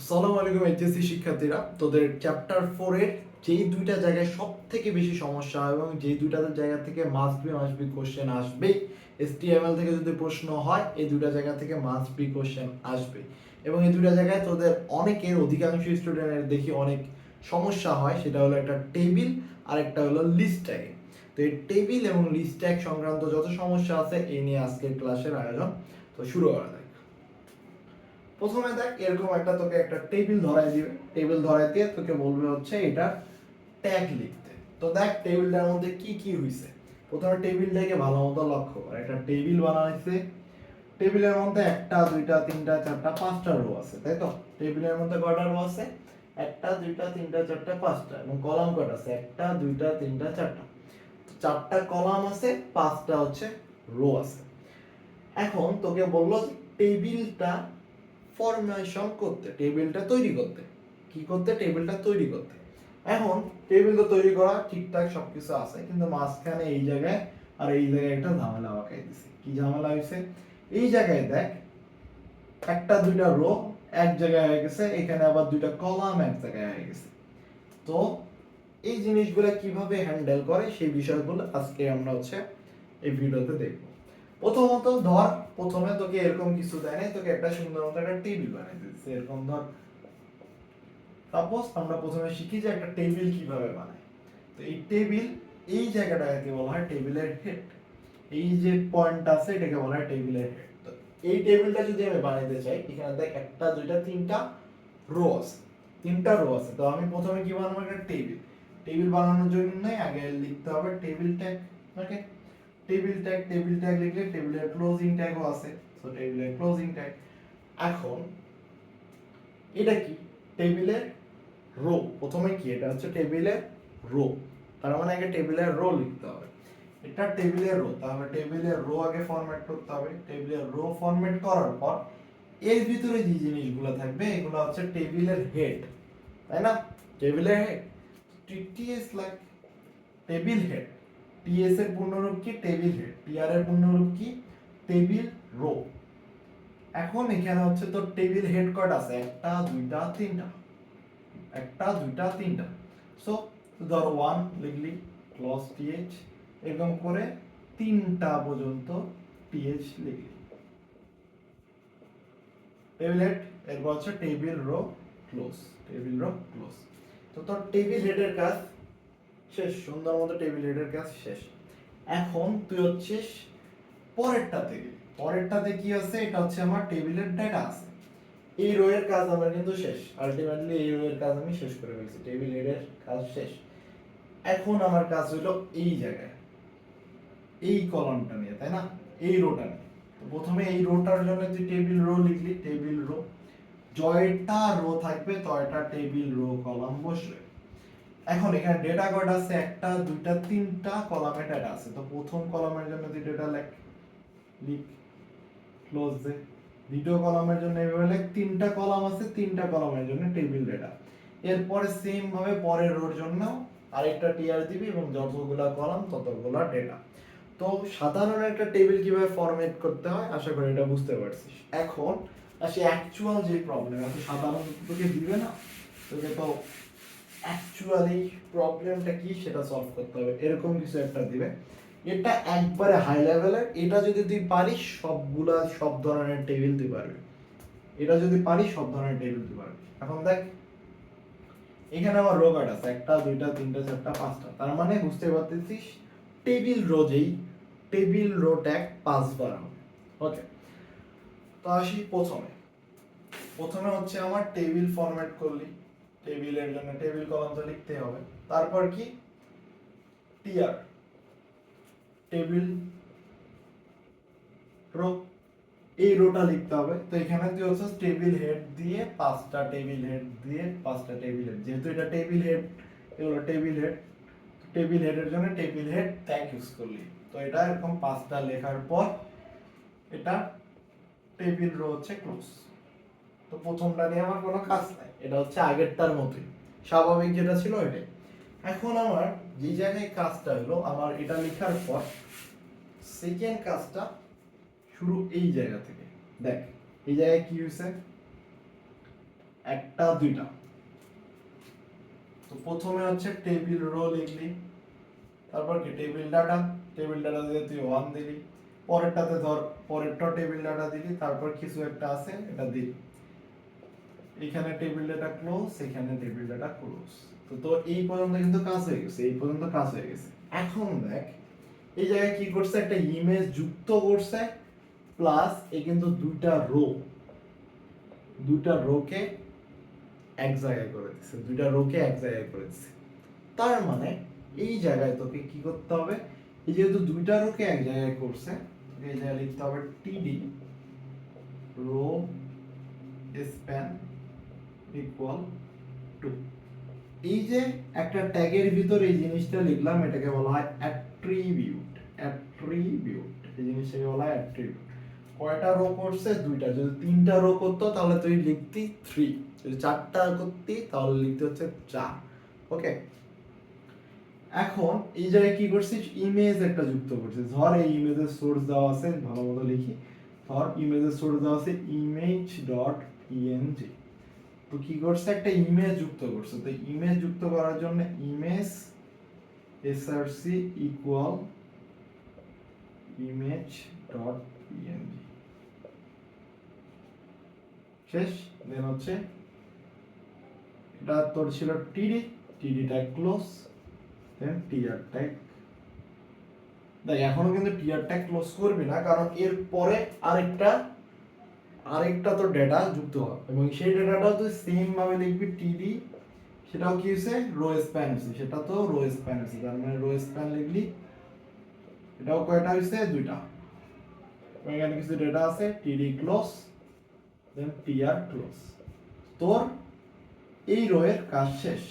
আসসালামু আলাইকুম এইচএসসি শিক্ষার্থীরা। তোদের চ্যাপ্টার ফোরের যেই দুইটা জায়গায় সব থেকে বেশি সমস্যা হয় এবং যেই দুইটা জায়গা থেকে must be must be question আসবেই এসটিএমএল থেকে যদি প্রশ্ন হয়, এই দুইটা জায়গা থেকে মাস্ট বি কোশ্চেন আসবে এবং এই দুইটা জায়গায় তোদের অনেকের, অধিকাংশ স্টুডেন্টের দেখি অনেক সমস্যা হয়, সেটা হলো একটা টেবিল আর একটা হলো লিস্ট ট্যাগে তো এই টেবিল এবং লিস্ট ট্যাগ সংক্রান্ত যত সমস্যা আছে, এই নিয়ে আজকের ক্লাসের আয়োজন তো শুরু করা প্রথমে দেখ, এরকম একটা তোকে একটা টেবিল ধরাই দিবে। টেবিল ধরাই দিয়ে তোকে বলবে হচ্ছে এটা ট্যাগ লিখতে। তো দেখ টেবিলটার মধ্যে কি কি হইছে। প্রথমে টেবিলটাকে ভালো মতো লক্ষ্য কর। একটা টেবিল বানাইছে। টেবিলের মধ্যে একটা, দুইটা, তিনটা, চারটা, পাঁচটা রো আছে, তাই তো? টেবিলের মধ্যে কয়টা রো আছে? একটা, দুইটা, তিনটা, চারটা, পাঁচটা এবং কলাম কয়টা আছে? একটা, দুইটা, তিনটা, চারটা। চারটা কলাম আছে, পাঁচটা হচ্ছে রো আছে। এখন তোকে বলল টেবিলটা ফরমেশন করতে টেবিলটা তৈরি করতে। কি করতে? টেবিলটা তৈরি করতে। এখন টেবিলটা তৈরি করা ঠিকঠাক সবকিছু আছে, কিন্তু মাঝখানে এই জায়গায় আর এই জায়গায় একটা ঝামেলা পাকাই দিছে। কি ঝামেলা হয়েছে এই জায়গায় দেখ, একটা, দুইটা রো এক জায়গায় হয়ে গেছে, এখানে আবার দুইটা কলাম এক জায়গায় হয়ে গেছে। তো এই জিনিসগুলো কীভাবে হ্যান্ডেল করে সেই বিষয়গুলো আজকে আমরা হচ্ছে এই ভিডিওতে দেখব। প্রথমত ধর, প্রথমে তোকে এরকম কিছু দেয় নাই, তোকে একটা সুন্দর মতো একটা টেবিল বানিয়ে দিচ্ছে এরকম ধর সাপোজ আমরা প্রথমে শিখি যে একটা টেবিল কীভাবে বানায়। তো এই টেবিল এই জায়গাটাকে বলা হয় টেবিলের হেড এই যে পয়েন্ট আছে, এটাকে বলা হয় টেবিলের হেড তো এই টেবিলটা যদি আমি বানাইতে চাই, এখানে দেখ একটা, দুইটা, তিনটা রো আছে। তিনটা রো আছে। তো আমি প্রথমে কি বানাবো একটা টেবিল টেবিল বানানোর জন্য আগে লিখতে হবে টেবিলটা okay table tag table tag লিখলে টেবিলের ক্লোজিং ট্যাগও আছে। সো টেবিলের ক্লোজিং ট্যাগ এখন, এটা কি? টেবিলের রো প্রথমে কি? এটা হচ্ছে টেবিলের রো তার মানে আগে টেবিলের রো লিখতে হবে। এটা টেবিলের রো তাহলে টেবিলের রো আগে ফরম্যাট করতে হবে। টেবিলের রো ফরম্যাট করার পর, এর ভিতরে যে জিনিসগুলো থাকবে, এগুলো হচ্ছে টেবিলের হেড তাই না? টেবিলের head TS like table head TS এর পূর্ণরূপ কি? Table head. টিআর এর পূর্ণরূপ কি? Table row. এখন এখানে হচ্ছে তোর টেবিল হেড কয়টা আছে? একটা, দুইটা, তিনটা। একটা, দুইটা, তিনটা। সো ধর ওয়ান লিখলি ক্লস টিএইচ এরকম করে তিনটা পর্যন্ত টিএইচ লিখলি। টেবিল হেড, এরপর হচ্ছে table row close table row close তো তোর টেবিল হেডের কাজ শেষ সুন্দর মতো টেবিল হেডের কাজ শেষ। এখন তুই হচ্ছিস পরেরটাতে পরেরটাতে কি আছে? এটা হচ্ছে আমার টেবিলের ডেটা আছে। এই রো এর কাজ আমার কিন্তু শেষ। আলটিমেটলি এই রোয়ের কাজ আমি শেষ করে ফেলছি। টেবিল হেডের কাজ শেষ। এখন আমার কাজ হলো এই জায়গায়। এই কলমটা নিয়ে, তাই না? এই রোটা নিয়ে। তো প্রথমে এই রোটার জন্য তুই টেবিল রো লিখলি। টেবিল রো জয়টা রো থাকবে, তয়টা টেবিল রো কলম বসবে। এখন এখানে ডেটা কয়টা আছে একটা, দুইটা, তিনটা কলামে ডেটা আছে। তো প্রথম কলামের জন্য তুই ডেটা লেখ, লিখ ক্লোজ দে দ্বিতীয় কলামের জন্য এভাবে লেখ, তিনটা কলাম আছে, তিনটা কলামের জন্য টেবিল ডেটা এরপরে সেম ভাবে পরের রোর জন্য আরেকটা টিআর দিবি এবং যতগুলা কলাম ততগুলা ডেটা তো সাধারণ একটা টেবিল কীভাবে ফরম্যাট করতে হয়? আশা করি এটা বুঝতে পারছিস। এখন আসি অ্যাকচুয়াল যে প্রবলেম আছে সাধারণ তোকে দিবে না? তোকে তো অ্যাকচুয়ালি প্রবলেমটা কি সেটা সলভ করতে হবে। এরকম কিছু একটা দিবে। এটা একবারে হাই লেভেলের এটা যদি তুই পারিস, সবগুলা, সব ধরনের টেবিল তুই পারবি। এটা যদি পারিস, সব ধরনের টেবিল তুই পারবি। এখন দেখ, এখানে আমার রো কার্ড আছে। একটা, দুইটা, তিনটা, চারটা, পাঁচটা। তার মানে বুঝতে পারতেছিস টেবিল রোজেই টেবিল রো ট্যাগ পাঁচবার হবে। ওকে তো আসি প্রথমে। প্রথমে হচ্ছে আমার টেবিল ফরম্যাট করলি। টেবিলের জন্য টেবিল কলাম তো লিখতে হবে। তারপর কি? টিআর টেবিল রো এই রোটা লিখতে হবে। তো এখানে তুই হচ্ছে টেবিল হেড দিয়ে পাঁচটা টেবিল হেড দিয়ে পাঁচটা টেবিল হেড যেহেতু এটা টেবিল হেড এগুলো টেবিল হেড টেবিল হেডের জন্য টেবিল হেড ট্যাগ ইউজ করলি। তো এটা এরকম পাঁচটা লেখার পর এটা টেবিল রো হচ্ছে ক্লোজ তো প্রথমটা নিয়ে আমার কোনো কাজ নাই। এটা হচ্ছে আগেরটার মতোই। স্বাভাবিক যেটা ছিল এটাই। এখন আমার যে জায়গায় কাজটা হলো, আমার এটা লেখার পর সেকেন্ড কাজটা শুরু এই জায়গা থেকে। দেখ, এই জায়গায় কি হয়েছে? একটা, দুইটা। তো প্রথমে হচ্ছে টেবিল রো লিখলি, তারপর কি? টেবিল ডাটা টেবিল ডাটা দিয়ে তুই ওয়ান দিলি। পরেরটাতে ধর, পরেরটা টেবিল ডাটা দিলি, তারপর কিছু একটা আছে, এটা দিলি। এখানে টেবিল ডাটা ক্লোজ এখানে টেবিল ডাটা ক্লোজ তো তো এই পর্যন্ত কিন্তু কাজ হয়ে গেছে, এই পর্যন্ত কাজ হয়ে গেছে। এখন দেখ, এই জায়গায় কি করছে? একটা ইমেজ যুক্ত করছে প্লাস এ কিন্তু দুইটা রো দুইটা রোকে এক জায়গায় করে দিচ্ছে দুইটা রোকে এক জায়গায় করে দিচ্ছে তার মানে এই জায়গায় তোকে কি করতে হবে? এই যেহেতু দুইটা রোকে এক জায়গায় করছে এই জায়গায় লিখতে হবে টিডি রো স্প্যান ইকুয়াল টু এই যে একটা ট্যাগের ভিতর এই জিনিসটা লিখলাম, এটাকে বলা হয় অ্যাট্রিবিউট অ্যাট্রিবিউট এই জিনিসটাকে বলা হয় অ্যাট্রিবিউট কয়টা রো করছে? দুইটা। যদি তিনটা রো করতো, তাহলে তুই লিখতি থ্রি যদি চারটা করতি, তাহলে লিখতে হচ্ছে চার। ওকে এখন এই জায়গায় কি করছিস? ইমেজ একটা যুক্ত করছিস। ধর এই ইমেজের সোর্স দেওয়া আছে, ভালো মতো লিখি। ধর ইমেজের সোর্স দেওয়া আছে ইমেজ ডট পিএনজি তো কি করছে? একটা ইমেজ যুক্ত করছে। তো ইমেজ যুক্ত করার জন্য image SRC equal image dot PNG শেষ? দেন হচ্ছে, এটা তোর ছিল TD TD tag close then TR tag দেখ, এখনও কিন্তু টিআর ট্যাগ ক্লোজ করবি না, কারণ এর পরে আরেকটা আরেকটা তো ডেটা যুক্ত হবে এবং সেই ডেটাটাও তুই সেম ভাবে লিখবি টিডি সেটাও কি হয়েছে রো স্প্যান হয়েছে সেটা তো রো স্প্যান হয়েছে তার মানে রো স্প্যান লিখলি, এটাও কয়টা হয়েছে দুইটা। এখানে কিছু ডেটা আছে টিডি ক্লোজ দেন টিআর ক্লোজ তোর এই রো এর কাজ শেষ।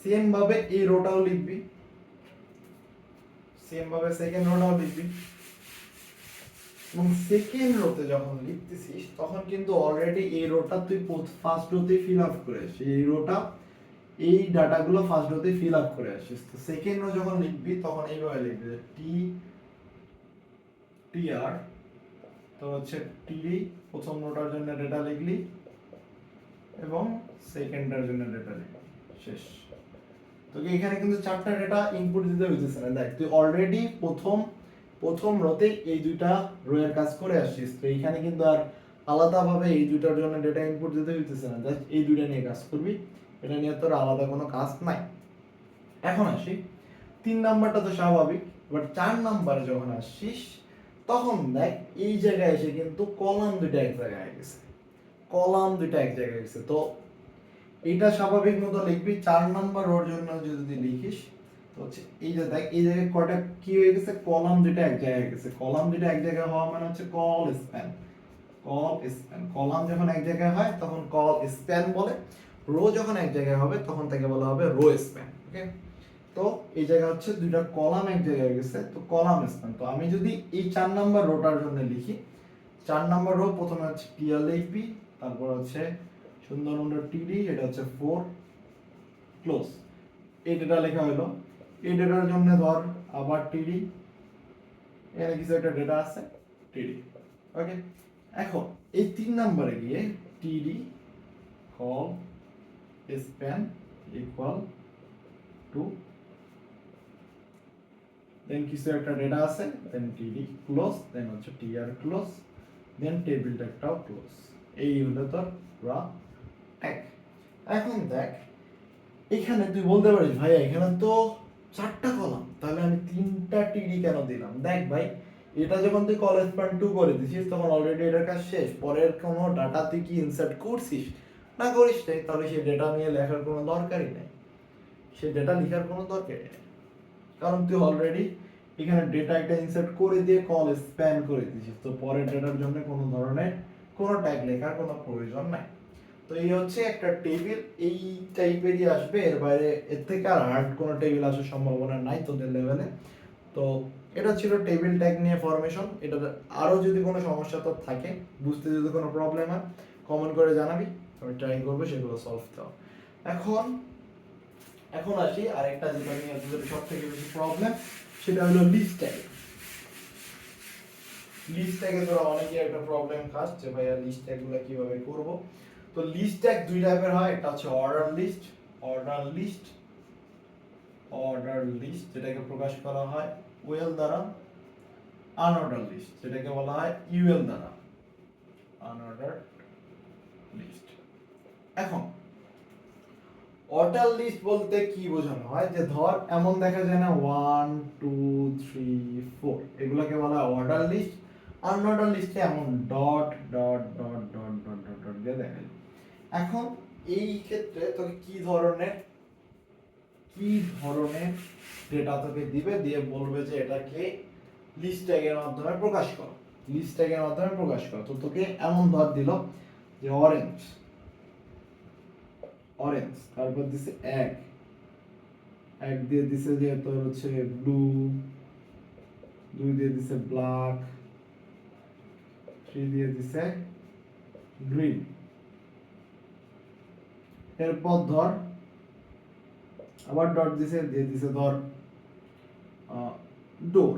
সেম ভাবে এই রোটাও লিখবি। সেম ভাবে সেকেন্ড রোটাও লিখবি। এবং সেকেন্ড রোতে যখন লিখতেছিস, তখন কিন্তু অলরেডি এই রোটা তুই ফার্স্ট রোতে ফিল আপ করে আসিস। এই রোটা এই ডাটাগুলো ফার্স্ট রোতে ফিল আপ করে আসিস। তো সেকেন্ড রো যখন লিখবি, তখন এইভাবে লিখবি টি টি আর তো হচ্ছে টিডি প্রথম রোটার জন্য ডেটা লিখলি এবং সেকেন্ডটার জন্য ডেটা লিখলি। শেষ। তোকে এখানে কিন্তু চারটা ডেটা ইনপুট দিতে হইতেছে না। দেখ, তুই অলরেডি প্রথম প্রথম রোতে এই দুইটা রোয়ের কাজ করে আসছিস। তো এইখানে কিন্তু আর আলাদাভাবে এই দুইটার জন্য ডেটা ইনপুট দিতে হইতেছে না। জাস্ট এই দুইটা নিয়ে কাজ করবি। এটা নিয়ে তোর আলাদা কোনো কাজ নাই। এখন আসি। তিন নাম্বারটা তো স্বাভাবিক। বাট চার নাম্বারে যখন আসছিস, তখন দেখ এই জায়গায় এসে কিন্তু কলাম দুইটা এক জায়গায় গেছে। কলাম দুইটা এক জায়গায় গেছে তো এটা স্বাভাবিক মতো লিখবি। চার নাম্বার ওর জন্য যদি লিখিস তো হচ্ছে এই যে দেখ, এই জায়গায় কয়টা কি হয়ে গেছে? কলাম দুইটা এক জায়গায় গেছে। কলাম দুইটা এক জায়গায় হওয়া মানে হচ্ছে col span col span column যখন এক জায়গায় হয়, তখন কল স্প্যান বলে। রো যখন এক জায়গায় হবে, তখন তাকে বলা হবে রো স্প্যান ওকে তো এই জায়গা হচ্ছে দুইটা কলাম এক জায়গায় গেছে, তো কলাম স্প্যান তো আমি যদি এই চার নাম্বার রোটার জন্য লিখি, চার নাম্বার রো প্রথমে হচ্ছে টিএলএইপি তারপর হচ্ছে সুন্দর নম্বর টিডি এটা হচ্ছে ফোর ক্লোজ এই ডেটা লেখা হলো এই ডেটার জন্য ধর আবার টিডি এখানে কিছু একটা ডেটা আছে টিডি ওকে এখন এই তিন নম্বরে গিয়ে TD col span equal to then কিছু একটা ডেটা আছে দেন টিডি ক্লোজ দেন হচ্ছে টিআর ক্লোজ দেন টেবিলটা একটাও ক্লোজ এই হলো তোর পুরা এখন দেখ, এখানে তুই বলতে পারিস ভাই এখানে তো চারটা কলাম। তাহলে আমি তিনটা টিডি কেন দিলাম? দেখ ভাই, এটা যখন তুই কলেজ পয়েন্ট টু করে দিছিস, তখন অলরেডি এটার কাজ শেষ। পরের কোনো ডাটা তুই কি ইনসার্ট করছিস? না করিস নাই, তাহলে সেই ডেটা নিয়ে লেখার কোনো দরকারই নেই। সেই ডেটা লেখার কোনো দরকারই নেই। কারণ তুই অলরেডি এখানে ডেটা একটা ইনসার্ট করে দিয়ে কল স্প্যান করে দিছিস। তো পরের ডেটার জন্য কোনো ধরনের কোনো ট্যাগ লেখার কোনো প্রয়োজন নাই। তো এই হচ্ছে একটা টেবিল এই টাইপেরই আসবে, এর বাইরে এর থেকে আর হার্ড কোনো টেবিল আসার সম্ভাবনা নাই তোদের লেভেলে তো এটা ছিল টেবিল ট্যাগ নিয়ে ফরমেশন এটা আরও যদি কোনো সমস্যা তোর থাকে, বুঝতে যদি কোনো প্রবলেম হয় কমেন্ট করে জানাবি, আমি ট্রাই করব, সেগুলো সলভ দেওয়া এখন এখন আসি, আরেকটা যেটা নিয়ে তোদের সব থেকে বেশি প্রবলেম সেটা হলো লিস্ট ট্যাগ লিস্ট ট্যাগে তোরা অনেকে একটা প্রবলেম খাস যে ভাইয়া লিস্ট ট্যাগগুলো কীভাবে করব? তো লিস্ট ট্যাগ দুই টাইপের হয় একটা হচ্ছে order list order list order list যেটাকে প্রকাশ করা হয় ওয়েল দ্বারা আনঅর্ডার লিস্ট যেটাকে বলা হয় ইউএল দ্বারা আনঅর্ডার লিস্ট এখন অর্ডার লিস্ট বলতে কি বোঝানো হয় যে ধর এমন দেখা যায় না ওয়ান টু থ্রি ফোর এগুলোকে বলা হয় অর্ডার লিস্ট আনঅর্ডার লিস্টে এমন dot dot dot dot dot dot dot দিয়ে দেখা যায় এখন এই ক্ষেত্রে তোকে কি ধরনের কি ধরনের ডেটা তোকে দিবে? দিয়ে বলবে যে এটাকে লিস্ট ট্যাগের মাধ্যমে প্রকাশ করো। লিস্ট ট্যাগের মাধ্যমে প্রকাশ করো। তো তোকে এমন ধর দিল যে অরেঞ্জ অরেঞ্জ তারপর দিছে এক। এক দিয়ে দিছে যে তোর হচ্ছে ব্লু দুই দিয়ে দিছে ব্ল্যাক থ্রি দিয়ে দিছে গ্রিন এরপর ধর। আবার ডট দিছে, দিয়ে দিছে ধর। ডোর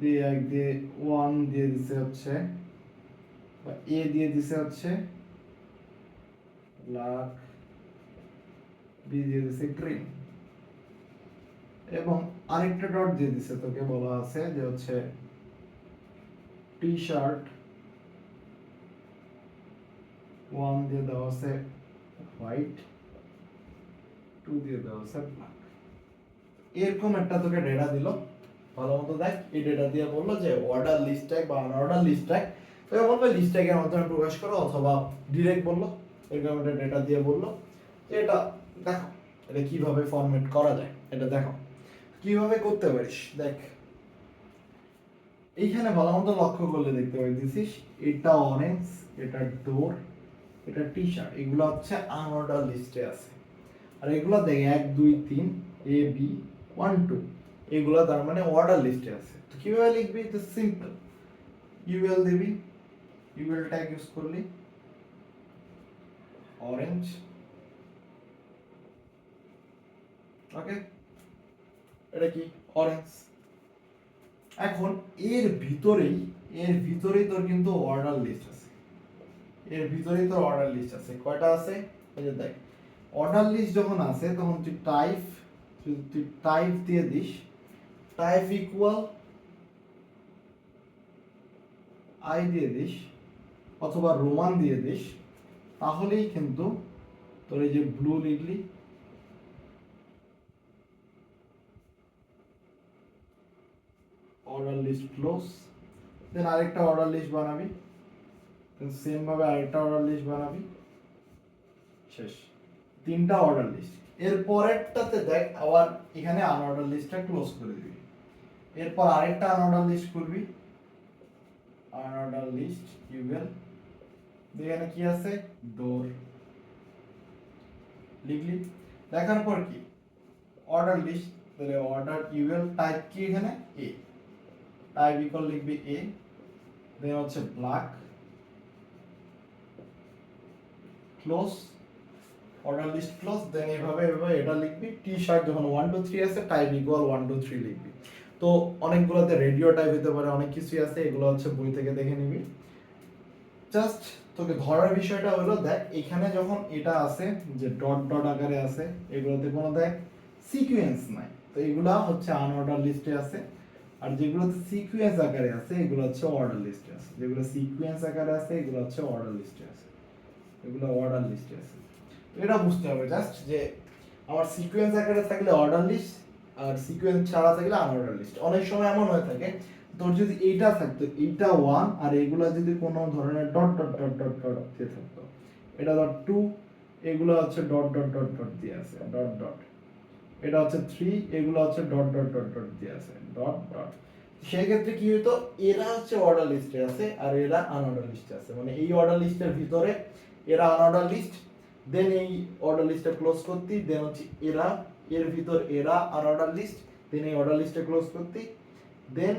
দিয়ে এক দিয়ে ওয়ান দিয়ে দিছে হচ্ছে, বা এ দিয়ে দিছে হচ্ছে ব্ল্যাক বি দিয়ে দিছে গ্রিন এবং আরেকটা ডট দিয়ে দিছে, তোকে বলা আছে যে হচ্ছে টি শার্ট ওয়ান দিয়ে দেওয়া আছে হোয়াইট টু দিয়ে দেওয়া আছে ব্ল্যাক এরকম একটা তোকে ডেটা দিল। ভালো মতো দেখ, এই ডেটা দিয়ে বলল যে অর্ডার লিস্ট বা আনঅর্ডার লিস্ট ট্যাগ তোকে বলবে লিস্ট ট্যাগের মাধ্যমে প্রকাশ করো অথবা ডিরেক্ট বলল। এরকম একটা ডেটা দিয়ে বলল। যে এটা দেখো, এটা কীভাবে ফরম্যাট করা যায়, এটা দেখো। কীভাবে করতে পারিস, দেখ। এইখানে ভালো মতো লক্ষ্য করলে দেখতে পাইতেছিস এটা অরেঞ্জ এটা ডোর এটা টি শার্ট এগুলো হচ্ছে আনঅর্ডার লিস্টে আছে। আর এগুলো দেখ, এক, দুই, তিন এ বি ওয়ান টু এগুলো তার মানে অর্ডার লিস্টে আছে। তো কীভাবে লিখবি? তো সিম্পল ইউএল দিবি ইউএল ট্যাগ ইউজ করলি। অরেঞ্জ ওকে এটা কি? অরেঞ্জ এখন এর ভিতরেই এর ভিতরেই তোর কিন্তু অর্ডার লিস্ট আছে। এর ভিতরেই তোর অর্ডার লিস্ট আছে। কয়টা আছে? এই যে দেখ অর্ডার লিস্ট যখন আছে, তখন তুই টাইপ তুই টাইপ দিয়ে দিস। টাইপ ইকুয়াল আই দিয়ে দিস, অথবা রোমান দিয়ে দিস, তাহলেই কিন্তু তোর এই যে ব্লু লিখলি অর্ডার লিস্ট ক্লোজ দেন আরেকটা অর্ডার লিস্ট বানাবি। দেন সেম ভাবে আরেকটা অর্ডার লিস্ট বানাবি। শেষ। তিনটা অর্ডার লিস্ট এর পরেরটাতে দেখ আবার এখানে আনঅর্ডার লিস্টটা ক্লোজ করে দিবি। এরপর আরেকটা আনঅর্ডার লিস্ট করবি আনঅর্ডার লিস্ট ইউএল এখানে কি আছে? ডোর লিখলি। দেখার পর কি? অর্ডার লিস্ট তাহলে অর্ডার ইউএল টাইপ কি এখানে? এ টাইপ ইকুয়াল লিখবি এ দেন হচ্ছে black close order list close then এইভাবে এভাবে এটা লিখবি টি শার্ট যখন ওয়ান টু থ্রি আছে type equal one two three লিখবি। তো অনেকগুলোতে রেডিও টাইপ হতে পারে, অনেক কিছুই আছে, এগুলো হচ্ছে বই থেকে দেখে নিবি। জাস্ট তোকে ধরার বিষয়টা হলো, দেখ, এখানে যখন এটা আছে যে ডট ডট আকারে আছে এগুলোতে কোনো দেখ সিকুয়েন্স নাই। তো এগুলা হচ্ছে আনঅর্ডার লিস্টে আছে আর যেগুলোতে সিকুয়েন্স আকারে আছে এগুলো হচ্ছে অর্ডার লিস্টে আছে যেগুলো সিকুয়েন্স আকারে আছে এগুলো হচ্ছে অর্ডার লিস্টে আছে এগুলো অর্ডার লিস্টে আছে। এটা বুঝতে হবে জাস্ট যে আমার সিকুয়েন্স আকারে থাকলে অর্ডার লিস্ট আর সিকুয়েন্স ছাড়া থাকলে আনঅর্ডার লিস্ট অনেক সময় এমন হয়ে থাকে, তোর যদি এইটা থাকতো, এইটা ওয়ান আর এগুলো যদি কোনো ধরনের dot dot dot dot dot দিয়ে থাকতো। এটা ধর টু এগুলো হচ্ছে ডট ডট ডট ডট দিয়ে আছে ডট ডট এটা হচ্ছে থ্রি এগুলো হচ্ছে ডট ডট ডট ডট দিয়ে আছে ডট ডট সেক্ষেত্রে কি হতো এরা হচ্ছে অর্ডার লিস্টে আছে আর এরা আনঅর্ডার লিস্টে আছে। মানে এই অর্ডার লিস্টের ভিতরে এরা আনঅর্ডার লিস্ট দেন এই অর্ডার লিস্টটা ক্লোজ করতি দেন হচ্ছে এরা, এর ভিতর এরা আনঅর্ডার লিস্ট দেন এই অর্ডার লিস্টটা ক্লোজ করতি দেন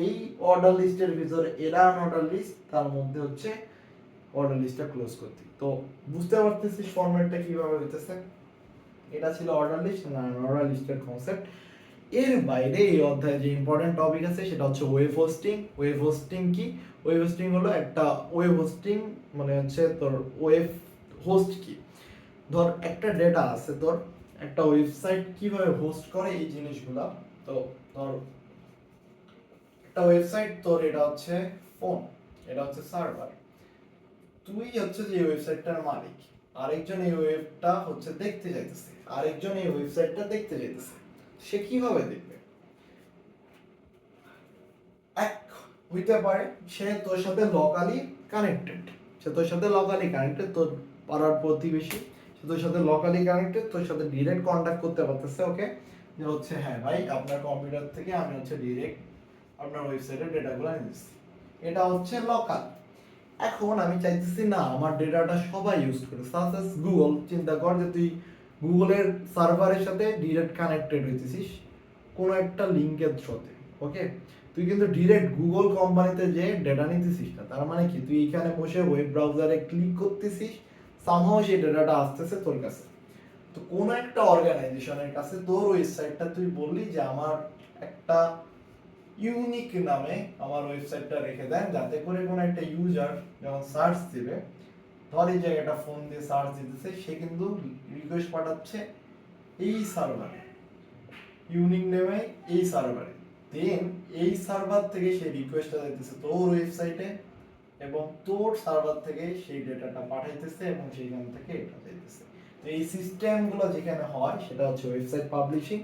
এই অর্ডার লিস্টের ভিতরে এরা আনঅর্ডার লিস্ট তার মধ্যে হচ্ছে অর্ডার লিস্টটা ক্লোজ করতি। তো বুঝতে পারতেছিস ফরম্যাটটা কীভাবে হইতেছে? এটা ছিল অর্ডার লিস্ট না অর্ডার লিস্টের কনসেপ্ট এর বাইরে এই অধ্যায়ে যে ইম্পর্টেন্ট টপিক আছে, সেটা হচ্ছে ওয়েব হোস্টিং ওয়েব হোস্টিং কি? ওয়েব হোস্টিং হলো একটা ওয়েব হোস্টিং মানে হচ্ছে তোর ওয়েব হোস্ট কি? ধর একটা ডেটা আছে তোর একটা ওয়েবসাইট কীভাবে হোস্ট করে এই জিনিসগুলা? তো ধর একটা ওয়েবসাইট তোর এটা হচ্ছে ফোন এটা হচ্ছে সার্ভার তুই হচ্ছে যে ওয়েবসাইটটার মালিক, আরেকজন এই ওয়েবটা হচ্ছে দেখতে চাইতেছে আরেকজন এই ওয়েবসাইটটা দেখতে চাইতেছে সে কীভাবে দেখবে এক হইতে পারে, সে তোর সাথে লোকালি কানেক্টেড সে তোর সাথে লোকালি কানেক্টেড তোর পাড়ার প্রতিবেশী। সে তোর সাথে লোকালি কানেক্টেড তোর সাথে ডিরেক্ট কন্ট্যাক্ট করতে পারতেছে ওকে যে হচ্ছে হ্যাঁ ভাই, আপনার কম্পিউটার থেকে আমি হচ্ছে ডিরেক্ট আপনার ওয়েবসাইটের ডেটাগুলো নিচ্ছি এটা হচ্ছে লোকাল এখন আমি চাইতেছি, না, আমার ডেটাটা সবাই ইউজ করে সাস গুগল চিন্তা কর যে তুই গুগলের সার্ভারের সাথে ডিরেক্ট কানেক্টেড হইতেছিস কোনো একটা লিঙ্কের থ্রোতে ওকে তুই কিন্তু ডিরেক্ট গুগল কোম্পানিতে যে ডেটা নিতেছিস না, তার মানে কি? তুই এখানে বসে ওয়েব ব্রাউজারে ক্লিক করতেছিস সামহাও সেই ডেটাটা আসতেছে তোর কাছে। তো কোনো একটা অর্গানাইজেশনের কাছে তোর ওয়েবসাইটটা তুই বললি যে আমার একটা ইউনিক নামে আমার ওয়েবসাইটটা রেখে দেন, যাতে করে কোনো একটা ইউজার যখন সার্চ দিবে, ধর এই জায়গাটা ফোন দিয়ে সার্চ দিতেছে, সে কিন্তু রিকোয়েস্ট পাঠাচ্ছে এই সার্ভারে ইউনিক নেমে এই সার্ভারে দেন এই সার্ভার থেকে সেই রিকোয়েস্টটা দিতেছে তোর ওয়েবসাইটে এবং তোর সার্ভার থেকে সেই ডেটাটা পাঠাইতেছে এবং সেইখান থেকে এটা যাইতেছে। তো এই সিস্টেমগুলো যেখানে হয়, সেটা হচ্ছে ওয়েবসাইট পাবলিশিং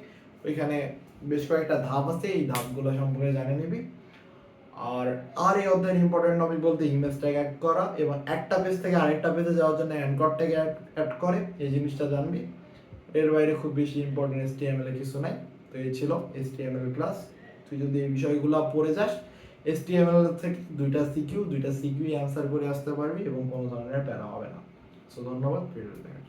ওইখানে বেশ কয়েকটা ধাপ আছে, এই ধাপগুলো সম্পর্কে জানে নিবি। আর আর এই অধ্যায়ের ইম্পর্টেন্ট টপিক বলতে ইমেজ ট্যাগ অ্যাড করা এবং একটা পেজ থেকে আরেকটা পেজে যাওয়ার জন্য অ্যানকর ট্যাগ অ্যাড করে, এই জিনিসটা জানবি। এর বাইরে খুব বেশি ইম্পর্টেন্ট এস এর কিছু নাই। তো এই ছিল S T M L class তুই যদি এই বিষয়গুলো পড়ে যাস এসটিএমএল থেকে দুইটা সিকিউ দুইটা সিকিউ অ্যান্সার করে আসতে পারবি এবং কোনো ধরনের প্যারা হবে না। সো ধন্যবাদ জন্য।